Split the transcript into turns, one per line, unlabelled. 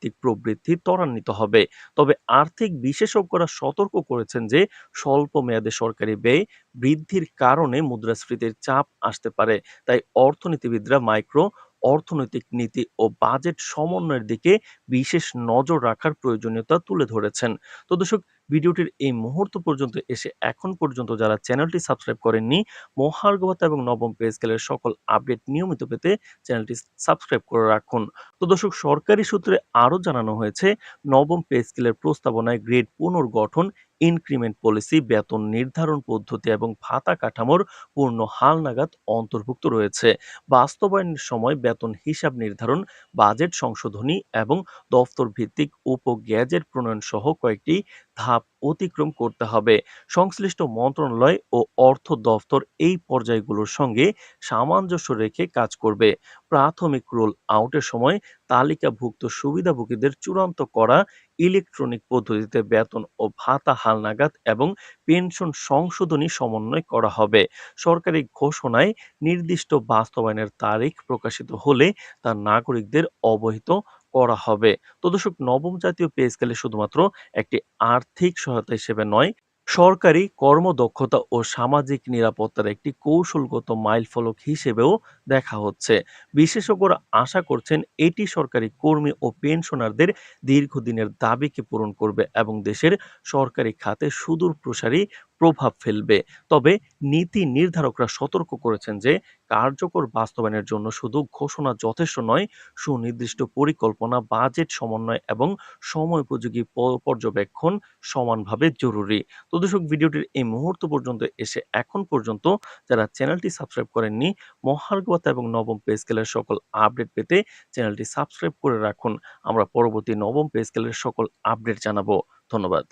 ভিত্তিক প্রবৃদ্ধি ত্বরান্বিত হবে। তবে আর্থিক বিশেষজ্ঞরা সতর্ক করেছেন যে, স্বল্প মেয়াদে সরকারি ব্যয় বৃদ্ধির কারণে মুদ্রাস্ফীতির চাপ আসতে পারে। তাই অর্থনীতিবিদরা মাইক্রো অর্থনৈতিক নীতি ও বাজেট সমন্বয়ের দিকে বিশেষ নজর রাখার প্রয়োজনীয়তা তুলে ধরেছেন। তো দর্শক ভিডিওটির এই মুহূর্ত পর্যন্ত এসে এখন পর্যন্ত যারা চ্যানেলটি সাবস্ক্রাইব করেননি, মহার্ঘবতা এবং নবম পে স্কেলের সকল আপডেট নিয়মিত পেতে চ্যানেলটি সাবস্ক্রাইব করে রাখুন। তো দর্শক, সরকারি সূত্রে আরও জানানো হয়েছে, নবম পে স্কেলের প্রস্তাবনায় গ্রেড পুনর্গঠন ইনক্রিমেন্ট পলিসি বেতন নির্ধারণ পদ্ধতি এবং ভাতা কাঠামোর পূর্ণ হালনাগাদ অন্তর্ভুক্ত রয়েছে। বাস্তবায়নের সময় বেতন হিসাব নির্ধারণ, বাজেট সংশোধনী এবং দফতর ভিত্তিক উপ গ্যাজেট প্রণয়ন সহ কয়েকটি ধাপ অতিক্রম করতে হবে। সংশ্লিষ্ট মন্ত্রণালয় ও অর্থ দফতর এই পর্যায়গুলোর সঙ্গে সামঞ্জস্য রেখে কাজ করবে। প্রাথমিক রোল আউটের সময় তালিকাভুক্ত সুবিধাভোগীদের চূড়ান্ত করা, ইলেকট্রনিক পদ্ধতিতে বেতন ও ভাতা হালনাগাদ এবং পেনশন সংশোধনী সমন্বয় করা হবে। সরকারি ঘোষণায় নির্দিষ্ট বাস্তবায়নের তারিখ প্রকাশিত হলে তা নাগরিকদের অবহিত করা হবে। তো দর্শক, নবম জাতীয় পে স্কেলে শুধুমাত্র একটি আর্থিক সহায়তা হিসেবে নয়, সরকারি কর্মদক্ষতা ও সামাজিক নিরাপত্তার একটি কৌশলগত মাইলফলক হিসেবেও দেখা হচ্ছে। বিশেষজ্ঞরা আশা করছেন এটি সরকারি কর্মী ও পেনশনারদের দীর্ঘদিনের দাবিকে পূরণ করবে এবং দেশের সরকারি খাতে সুদূর প্রসারী প্রভাব ফেলবে। তবে নীতি নির্ধারকরা সতর্ক করেছেন যে, কার্যকর বাস্তবায়নের জন্য শুধু ঘোষণা যথেষ্ট নয়, সুনির্দিষ্ট পরিকল্পনা, বাজেট সমন্বয় এবং সময়োপযোগী পর্যবেক্ষণ সমানভাবে জরুরি। তো দর্শক, ভিডিওটির এই মুহূর্ত পর্যন্ত এসে এখন পর্যন্ত যারা চ্যানেলটি সাবস্ক্রাইব করেননি মহার্গবতা এবং নবম পে স্কেলের সকল আপডেট পেতে চ্যানেলটি সাবস্ক্রাইব করে রাখুন। আমরা পরবর্তী নবম পে স্কেলের সকল আপডেট জানাব। ধন্যবাদ।